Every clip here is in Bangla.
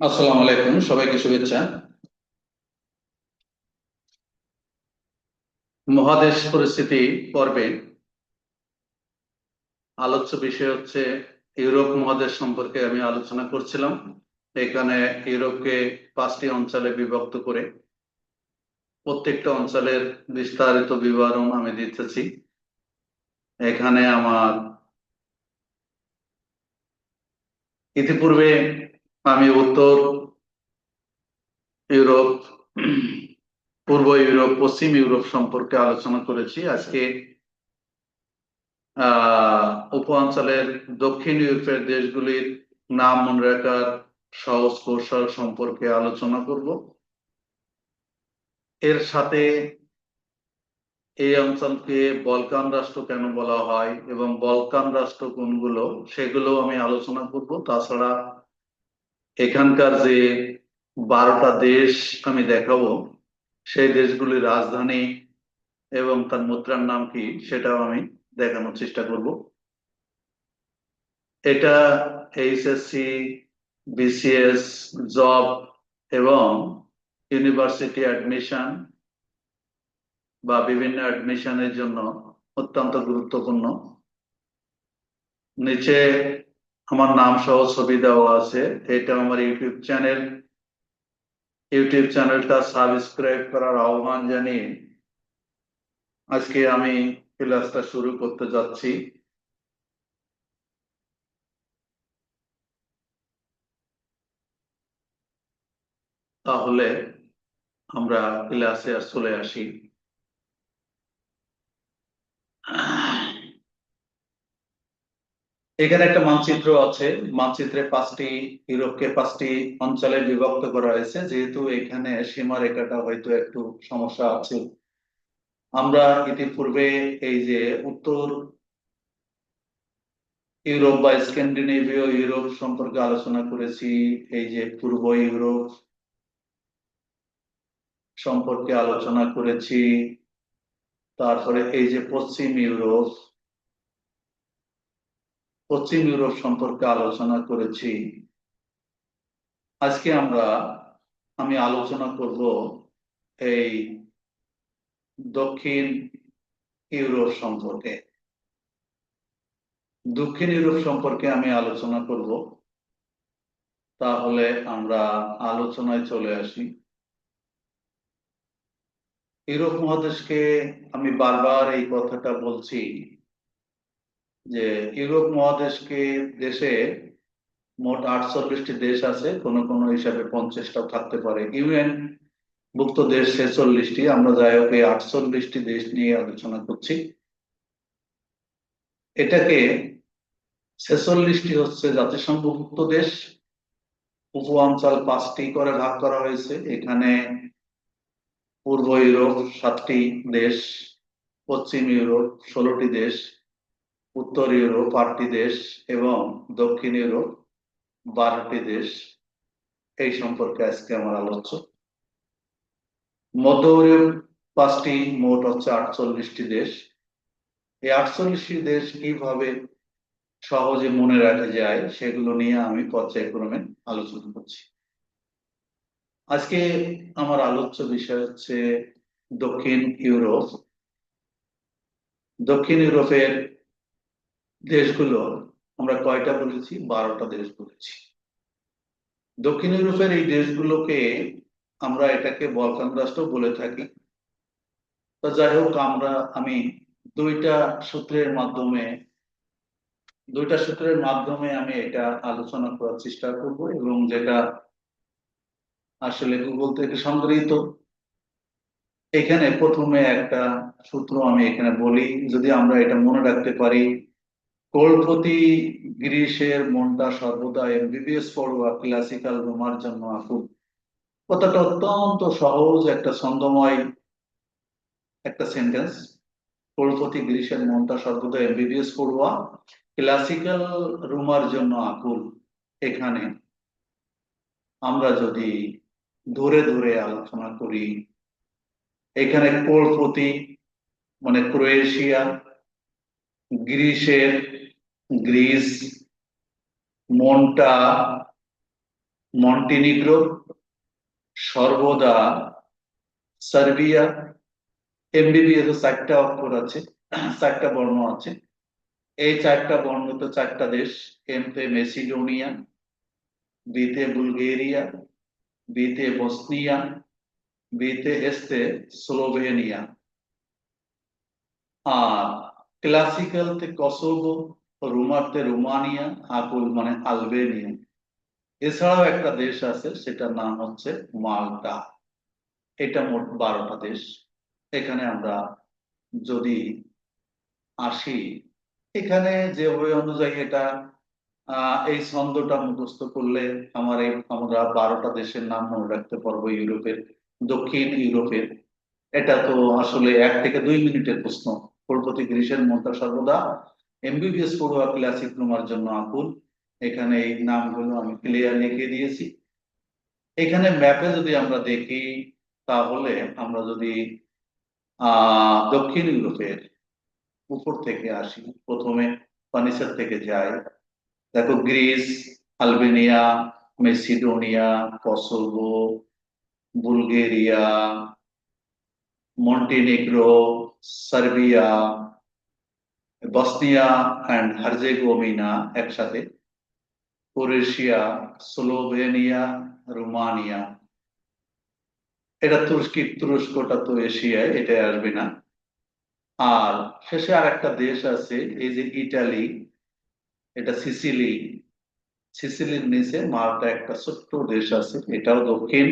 আসসালামু আলাইকুম, সবাইকে শুভেচ্ছা। মহাদেশ পরিস্থিতি পর্বে আলোচ্য বিষয় হচ্ছে ইউরোপ মহাদেশ সম্পর্কে আমি আলোচনা করছিলাম। এখানে ইউরোপকে পাঁচটি অঞ্চলে বিভক্ত করে প্রত্যেকটা অঞ্চলের বিস্তারিত বিবরণ আমি দিতেছি। এখানে আমার ইতিপূর্বে আমি উত্তর ইউরোপ, পূর্ব ইউরোপ, পশ্চিম ইউরোপ সম্পর্কে আলোচনা করেছি। আজকে উপ অঞ্চলের দক্ষিণ ইউরোপের দেশগুলির নাম মনে রাখার সহজ কৌশল সম্পর্কে আলোচনা করব। এর সাথে এই অঞ্চলকে বলকান রাষ্ট্র কেন বলা হয় এবং বলকান রাষ্ট্র কোনগুলো সেগুলো আমি আলোচনা করব। তাছাড়া এখানকার যে বারোটা দেশ আমি দেখাবো, সেই দেশগুলির রাজধানী এবং তার মুদ্রার নাম কি সেটাও আমি দেখানোর চেষ্টা করব। এটা এইচএসসি, বিসিএস, জব এবং ইউনিভার্সিটি অ্যাডমিশন বা বিভিন্ন অ্যাডমিশনের জন্য অত্যন্ত গুরুত্বপূর্ণ। নিচে আমার নাম সহ ছবি দেওয়া আছে। এটা আমার ইউটিউব চ্যানেল। ইউটিউব চ্যানেলটা সাবস্ক্রাইব করার আহ্বান জানিয়ে আজকে আমি ক্লাসটা শুরু করতে যাচ্ছি। তাহলে আমরা ক্লাসে চলে আসি। এখানে একটা মানচিত্র আছে। মানচিত্রে পাঁচটি ইউরোপকে পাঁচটি অঞ্চলে বিভক্ত করা হয়েছে। যেহেতু এখানে সীমারেখাটা হয়তো একটু সমস্যা আছে। আমরা ইতিপূর্বে এই যে উত্তর ইউরোপ বা স্ক্যান্ডিনেভীয় ইউরোপ সম্পর্কে আলোচনা করেছি, এই যে পূর্ব ইউরোপ সম্পর্কে আলোচনা করেছি, তারপরে এই যে পশ্চিম ইউরোপ পশ্চিম ইউরোপ সম্পর্কে আলোচনা করেছি। আজকে আমরা, আমি আলোচনা করব এই দক্ষিণ ইউরোপ সম্পর্কে। দক্ষিণ ইউরোপ সম্পর্কে আমি আলোচনা করব। তাহলে আমরা আলোচনায় চলে আসি। ইউরোপ মহাদেশকে আমি বারবার এই কথাটা বলছি যে ইউরোপ মহাদেশকে দেশে মোট আটচল্লিশটি দেশ আছে, কোন কোন হিসাবে পঞ্চাশটাও থাকতে পারে। ইউএন ভুক্ত দেশ ছেচল্লিশটি। আমরা যাই হোক এই আটচল্লিশটি দেশ নিয়ে আলোচনা করছি। এটাকে ছেচল্লিশটি হচ্ছে জাতিসংঘভুক্ত দেশ। উপ অঞ্চল পাঁচটি করে ভাগ করা হয়েছে। এখানে পূর্ব ইউরোপ সাতটি দেশ, পশ্চিম ইউরোপ ষোলোটি দেশ উত্তর ইউরোপ আটটি দেশ এবং দক্ষিণ ইউরোপ বারোটি দেশ। এই সম্পর্কে আজকে আমার আলোচ্য। মধ্য ইউরোপ পাঁচটি, মোট হচ্ছে আটচল্লিশটি দেশ। এই আটচল্লিশটি দেশ কীভাবে সহজে মনে রাখা যায় সেগুলো নিয়ে আমি পর্যায়ক্রমে আলোচনা করছি। আজকে আমার আলোচ্য বিষয় হচ্ছে দক্ষিণ ইউরোপ। দক্ষিণ ইউরোপের দেশগুলো, আমরা কয়টা বলেছি? বারোটা দেশ বলেছি। দক্ষিণ ইউরোপের এই দেশগুলোকে আমরা এটাকে বলকান রাষ্ট্র বলে থাকি। তা যাই হোক, আমরা, আমি দুইটা সূত্রের মাধ্যমে, দুইটা সূত্রের মাধ্যমে আমি এটা আলোচনা করার চেষ্টা করব এবং যেটা আসলে গুগল থেকে সংগৃহীত। এখানে প্রথমে একটা সূত্র আমি এখানে বলি, যদি আমরা এটা মনে রাখতে পারি কোলপতি গ্রীষের মনটা সর্বদা এমবিবিএস পড়ুয়া ক্লাসিক্যাল রোমার জন্য আকুল কথাটা অত্যন্ত সহজ, একটা ছন্দময়, একটা সেন্টেন্স কোলপতি গ্রীষের মনটা সর্বদা এমবিবিএস পড়ুয়া ক্লাসিক্যাল রুমার জন্য আকুল এখানে। আমরা যদি ধরে ধরে আলোচনা করি, এখানে কোলপতি মানে ক্রোয়েশিয়া গ্রিসের গ্রিস, মন্টা, মন্টিনিগ্রো, সর্বদা, সার্বিয়া এমবিবিএস চারটা অক্ষর আছে, চারটা বর্ণ আছে। এই চারটা বর্ণ তো চারটা দেশ, এমতে মেসিডোনিয়া, বিতে বুলগেরিয়া, বিতে বসনিয়া, বিতে এসতে স্লোভেনিয়া। আর ক্লাসিক্যাল তে কসোভো রোমারতে রোমানিয়া, আকুল মানে আলবেনিয়া। এছাড়াও একটা দেশ আছে, সেটার নাম হচ্ছে মাল্টা। এটা মোট বারোটা দেশ। এখানে আমরা যদি আসি, এখানে যে ওই অনুযায়ী এটা এই ছন্দটা মুখস্থ করলে আমার এই, আমরা বারোটা দেশের নাম মনে রাখতে পারব ইউরোপের, দক্ষিণ ইউরোপের। এটা তো আসলে এক থেকে দুই মিনিটের প্রশ্ন। পূর্ববর্তী গ্রীষের মনটা সর্বদা এমবিবিএস পড়ুয়া ক্লাসিক রুমার জন্য আকুল এখানে এই নামগুলো আমি ক্লিয়ার লিখে দিয়েছি। এখানে ম্যাপে যদি আমরা দেখি, তাহলে আমরা যদি আহ দক্ষিণ ইউরোপের উপর থেকে আসি, প্রথমে ফার্নিচার থেকে যাই, দেখো Greece, Albania, Macedonia, Kosovo, Bulgaria, Montenegro, Serbia Bosnia and Herzegovina একসাথে ক্রোয়েশিয়া স্লোভেনিয়া রোমানিয়া এটা তুর্কি তুরস্কটা তো এশিয়ায় এটা আসবে না। আর শেষে আর একটা দেশ আছে, এই যে ইটালি, এটা সিসিলি। সিসিলির নিচে মাল্টা একটা ছোট্ট দেশ আছে, এটাও দক্ষিণ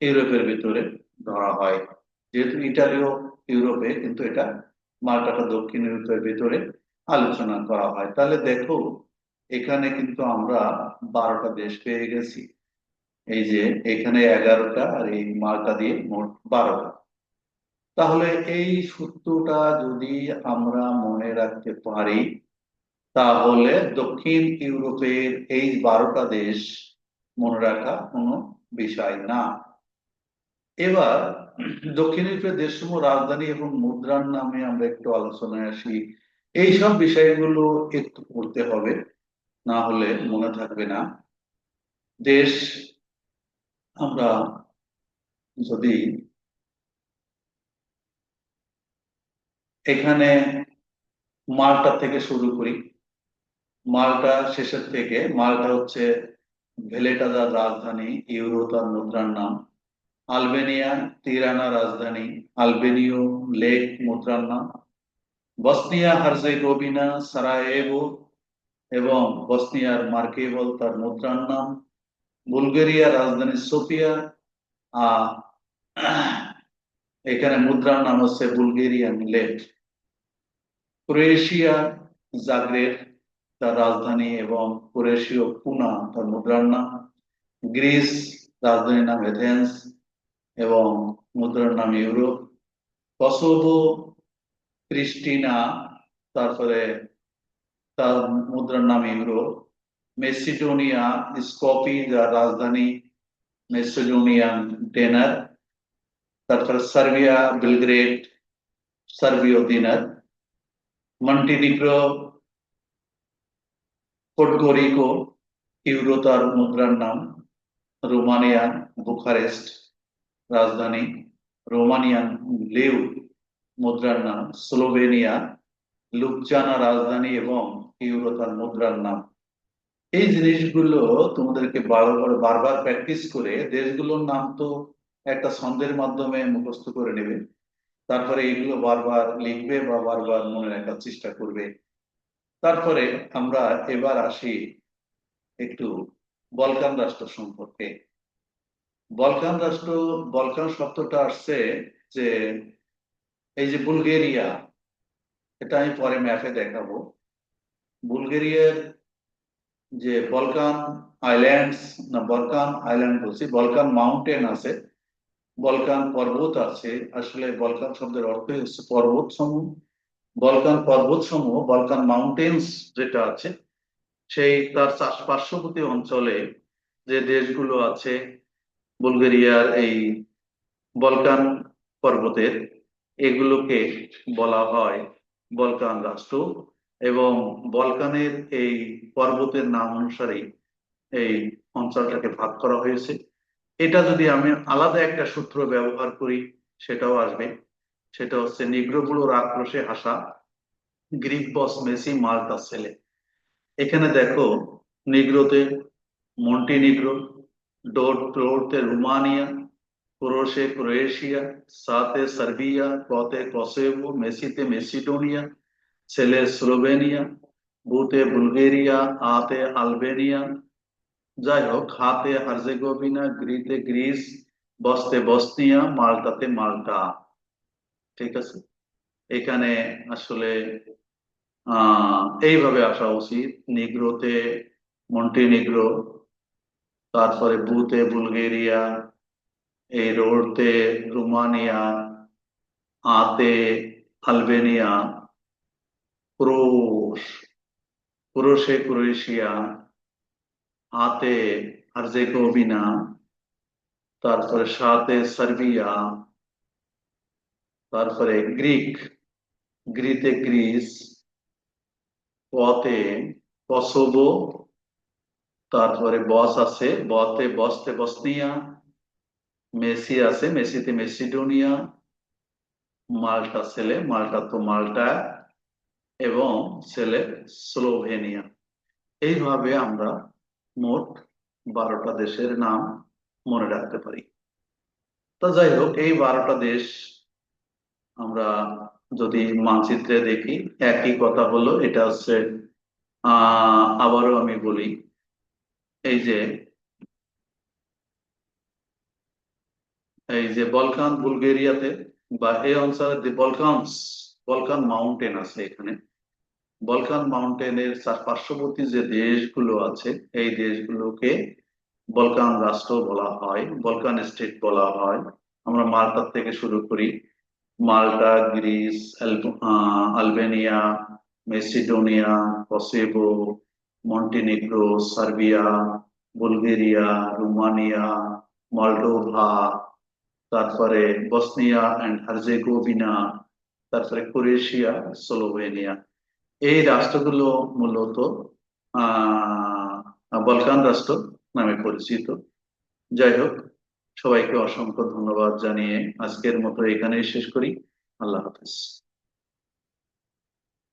ইউরোপের ভিতরে ধরা হয়। যেহেতু ইটালিও ইউরোপে, কিন্তু এটা মাল্টাটা দক্ষিণ ইউরোপের ভিতরে আলোচনা করা হয়। তাহলে দেখো, এখানে কিন্তু আমরা বারোটা দেশ পেয়ে গেছি। এই যে এখানে এগারোটা আর এই মাল্টা দিয়ে মোট বারোটা। তাহলে এই সূত্রটা যদি আমরা মনে রাখতে পারি, তাহলে দক্ষিণ ইউরোপের এই বারোটা দেশ মনে রাখা কোনো বিষয় না। এবার দক্ষিণ ইউরোপের দেশসমূহ, রাজধানী এবং মুদ্রার নামে আমরা একটু আলোচনায় আসি, এইসব বিষয়গুলো একটু পড়তে হবে, না হলে মনে থাকবে না। দেশ, আমরা যদি এখানে মালটা থেকে শুরু করি, মাল্টা শেষের থেকে, মালটা হচ্ছে ভেলেটাদার রাজধানী ইউরো তার মুদ্রার নাম। আলবেনিয়া, তিরানা রাজধানী, আলবেনীয়, লেক মুদ্রার নাম বসনিয়া, হার্জেগোভিনা, সারায়েভো এবং বসনিয়ার মার্কেবল, তার মুদ্রার নাম বুলগেরিয়া রাজধানী সোফিয়া আহ এখানে মুদ্রার নাম হচ্ছে বুলগেরিয়ান লেট ক্রোয়েশিয়া, জাগ্রেব, তার রাজধানী এবং ক্রোয়েশীয় পুনা, তার মুদ্রার নাম গ্রিস, রাজধানীর নাম এথেন্স। এবং মুদ্রার নাম ইউরোপ কসোভো ক্রিস্টিনা তারপরে তার মুদ্রার নাম ইউরোপ মেসিডোনিয়া স্কপি যার রাজধানী মেসিডোনিয়ান ডেনার তারপরে সার্বিয়া বেলগ্রেড সার্বীয় দিনার মন্টিনিগ্রো পোর্টগোরিকো ইউরো তার মুদ্রার নাম রোমানিয়ান বুখারেস্ট রাজধানী রোমানিয়ান লেউ, মুদ্রার নাম স্লোভেনিয়া, লুকজানা রাজধানী এবং ইউরো তার মুদ্রার নাম। এই জিনিসগুলো তোমাদেরকে বারবার বারবার প্র্যাকটিস করে দেশগুলোর নাম তো একটা ছন্দের মাধ্যমে মুখস্থ করে নেবে। তারপরে এগুলো বারবার লিখবে বা বারবার মনে রাখার চেষ্টা করবে। তারপরে আমরা এবার আসি একটু বলকান রাষ্ট্র সম্পর্কে। বলকান রাষ্ট্র, বলকান শব্দটা আসছে যে এই যে বুলগেরিয়া, এটা আমি পরে ম্যাপে দেখাবো। বুলগেরিয়ার যে বলকান আইল্যান্ডস, না বলকান আইল্যান্ড বলছি, বলকান মাউন্টেন আছে, বলকান পর্বত আছে, আসলে বলকান শব্দের অর্থই হচ্ছে পর্বত সমূহ। বলকান পর্বত সমূহ, বলকান মাউন্টেন্স যেটা আছে, সেই তার পার্শ্ববর্তী অঞ্চলে যে দেশগুলো আছে বুলগেরিয়ার এই বলকান পর্বতের এগুলোকে বলা হয় বলকান রাষ্ট্র এবং বলকানের এই পর্বতের নাম অনুসারে এই অঞ্চলটাকে ভাগ করা হয়েছে। এটা যদি আমি আলাদা একটা সূত্র ব্যবহার করি, সেটাও আসবে। সেটা হচ্ছে নিগ্রোগুলোর আক্রোশে হাসা গ্রিক বস মেসি মাল্টা ছেলে এখানে দেখো নিগ্রোতে মন্টিনিগ্রো ডোর ডোরতে রুমানিয়া ক্রোশে ক্রোয়েশিয়া সাতে সার্বিয়া কতে কসেভো মেসিতে মেসিডোনিয়া ছেলে স্লোভেনিয়া বুতে বুলগেরিয়া আতে আলবেনিয়া যাই হোক হাতে হার্জেগোভিনা গ্রিতে গ্রিস বস্তে বসনিয়া মাল্টাতে মাল্টা ঠিক আছে এখানে আসলে আহ এইভাবে আসা উচিত নিগ্রোতে মন্টিনিগ্রো তারপরে বুতে বুলগেরিয়া, এই রোডতে রোমানিয়া, আতে, আলবেনিয়া, ক্রোশ, ক্রোশে ক্রোয়েশিয়া হাতে আর্জেগোভিনা তারপরে সাথে সার্বিয়া, তারপরে গ্রিক, গ্রিতে গ্রিস পতে কসোভো তারপরে বস আছে, বতে, বসতে বসনিয়া, মেসি আছে, মেসিতে মেসিডোনিয়া, মাল্টা ছেলে, মাল্টা তো মাল্টা, এবং ছেলে স্লোভেনিয়া। এইভাবে আমরা মোট বারোটা দেশের নাম মনে রাখতে পারি। তা যাই হোক, এই বারোটা দেশ আমরা যদি মানচিত্রে দেখি, একই কথা হলো, এটা হচ্ছে, আহ, আবারও আমি বলি এই যে এই যে বলকান বুলগেরিয়াতে বা এই অঞ্চলে যে বলকানস বলকান মাউন্টেন আছে এখানে। বলকান মাউন্টেনের পার্শ্ববর্তী যে দেশগুলো আছে, এই দেশগুলোকে বলকান রাষ্ট্র বলা হয় বলকান স্টেট বলা হয়। আমরা মাল্টা থেকে শুরু করি। Malta, Greece Albania, Macedonia Kosovo Montenegro Serbia Bulgaria Romania Moldova তারপরে বসনিয়া অ্যান্ড হার্জেগোভিনা তারপরে ক্রোয়েশিয়া স্লোভেনিয়া এই রাষ্ট্রগুলো মূলত বলকান রাষ্ট্র নামে পরিচিত। যাই হোক, সবাইকে অসংখ্য ধন্যবাদ জানিয়ে আজকের মতো এখানেই শেষ করি। আল্লাহ হাফেজ।